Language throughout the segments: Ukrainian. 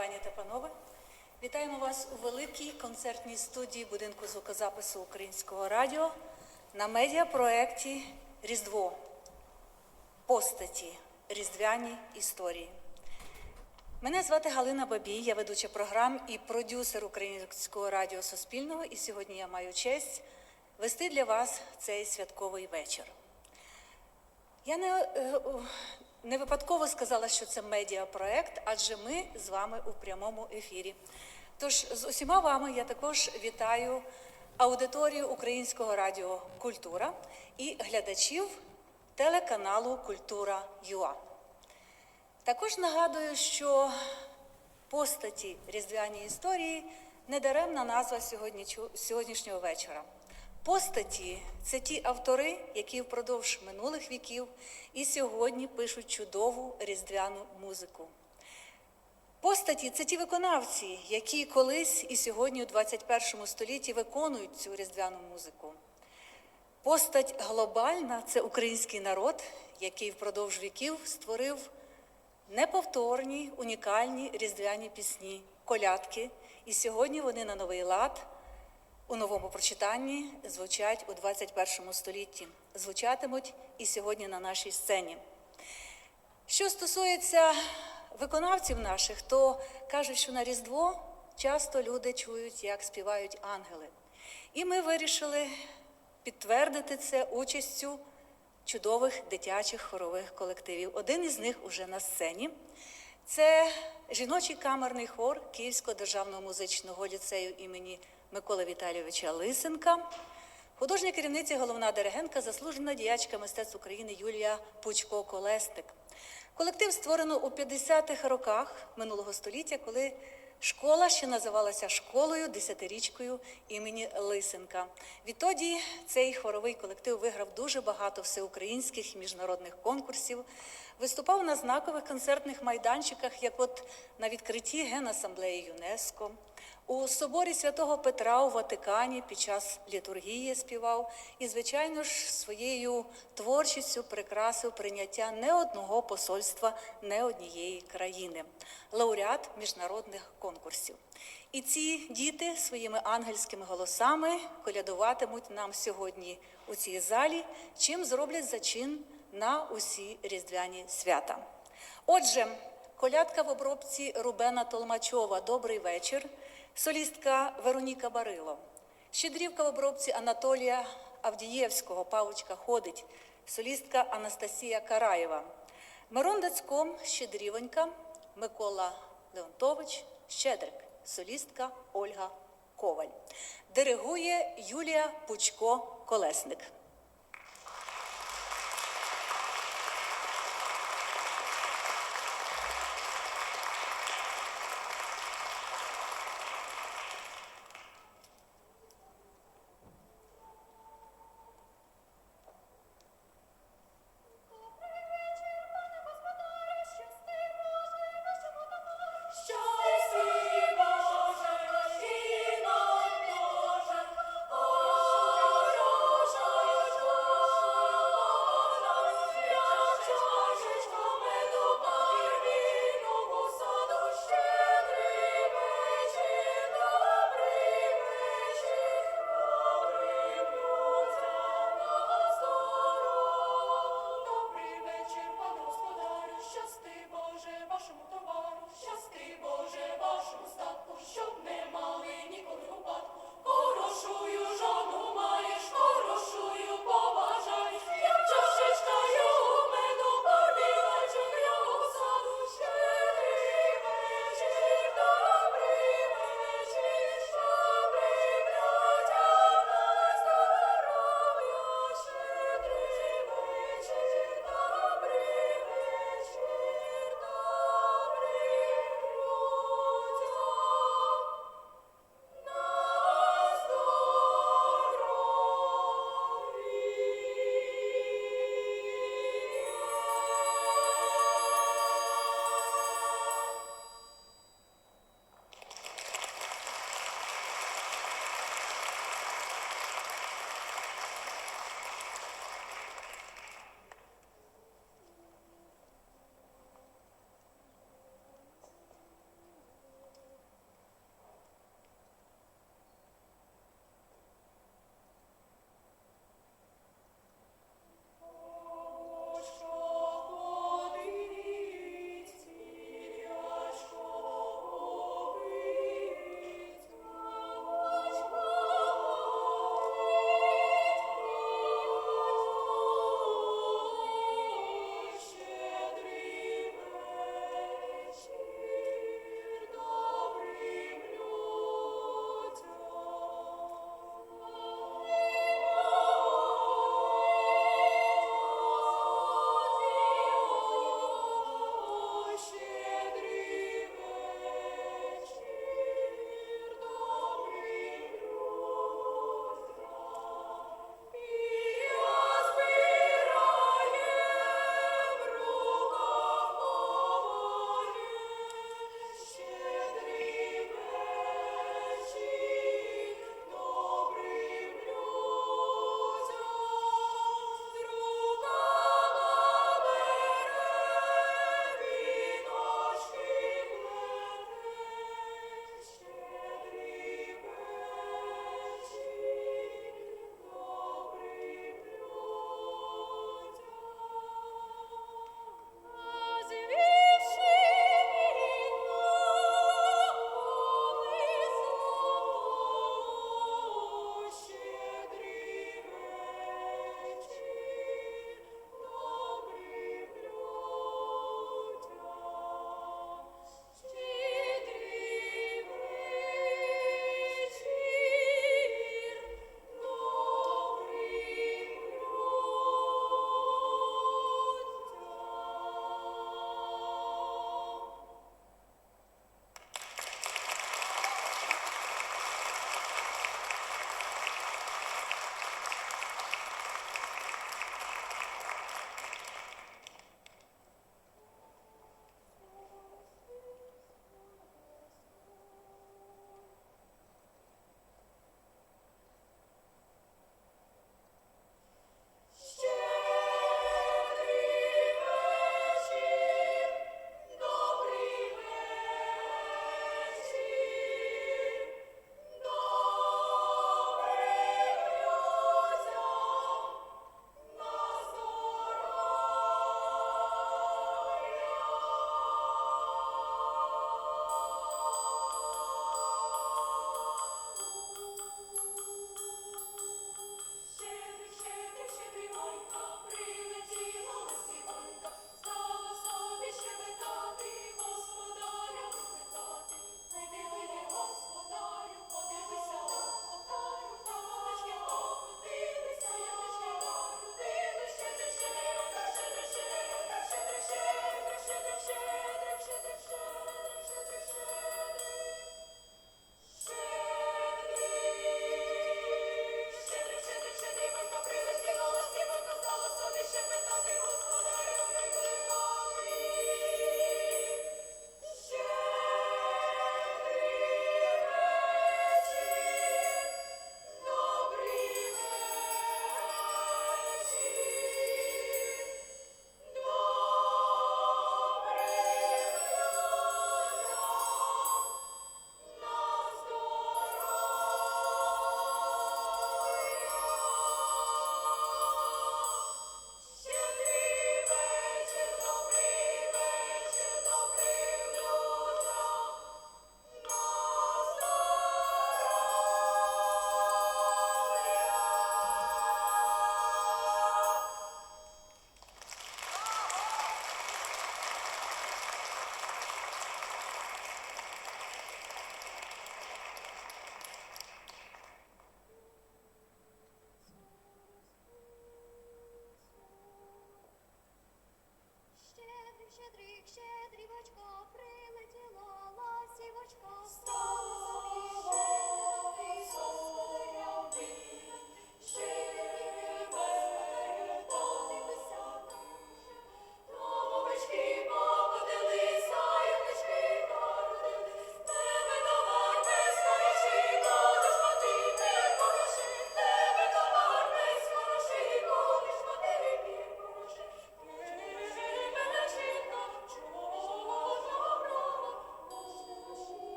Пані та панове, вітаємо вас у великій концертній студії будинку звукозапису Українського радіо на медіапроекті Різдво. Постаті Різдвяні історії. Мене звати Галина Бабій, я ведуча програм і продюсер Українського радіо Суспільного. І сьогодні я маю честь вести для вас цей святковий вечір. Я не, е, не випадково сказала, що це медіапроект, адже ми з вами у прямому ефірі. Тож з усіма вами я також вітаю аудиторію Українського радіо Культура і глядачів телеканалу Культура ЮА. Також нагадую, що постаті різдвяні історії недаремна назва сьогоднішнього вечора. Постаті це ті автори, які впродовж минулих віків і сьогодні пишуть чудову різдвяну музику. Постаті це ті виконавці, які колись і сьогодні у 21 столітті виконують цю різдвяну музику. Постать глобальна це український народ, який впродовж віків створив неповторні, унікальні різдвяні пісні, колядки. І сьогодні вони на новий лад у новому прочитанні звучать у 21 столітті, звучатимуть і сьогодні на нашій сцені. Що стосується виконавців наших, то кажуть, що на Різдво часто люди чують, як співають ангели. І ми вирішили підтвердити це участю чудових дитячих хорових колективів. Один із них уже на сцені. Це жіночий камерний хор Київського державного музичного ліцею імені Миколи Віталійовича Лисенка, художня керівниця, головна диригентка, заслужена діячка мистецтв України Юлія Пучко-Колестик. Колектив створено у 50-х роках минулого століття, коли школа ще називалася школою десятирічкою імені Лисенка. Відтоді цей хоровий колектив виграв дуже багато всеукраїнських і міжнародних конкурсів, виступав на знакових концертних майданчиках, як от на відкритті Генасамблеї ЮНЕСКО. У соборі святого Петра у Ватикані під час літургії співав і, звичайно ж, своєю творчістю прикрасив прийняття не одного посольства, не однієї країни, лауреат міжнародних конкурсів. І ці діти своїми ангельськими голосами колядуватимуть нам сьогодні у цій залі, чим зроблять зачин на усі різдвяні свята. Отже, колядка в обробці Рубена Толмачова Добрий вечір, солістка Вероніка Барило, щедрівка в обробці Анатолія Авдієвського, Павочка ходить, солістка Анастасія Караєва, Мирон Дацьком, Щедрівонька, Микола Леонтович, Щедрик, солістка Ольга Коваль. Диригує Юлія Пучко-Колесник. Щасти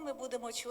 ми будемо чути.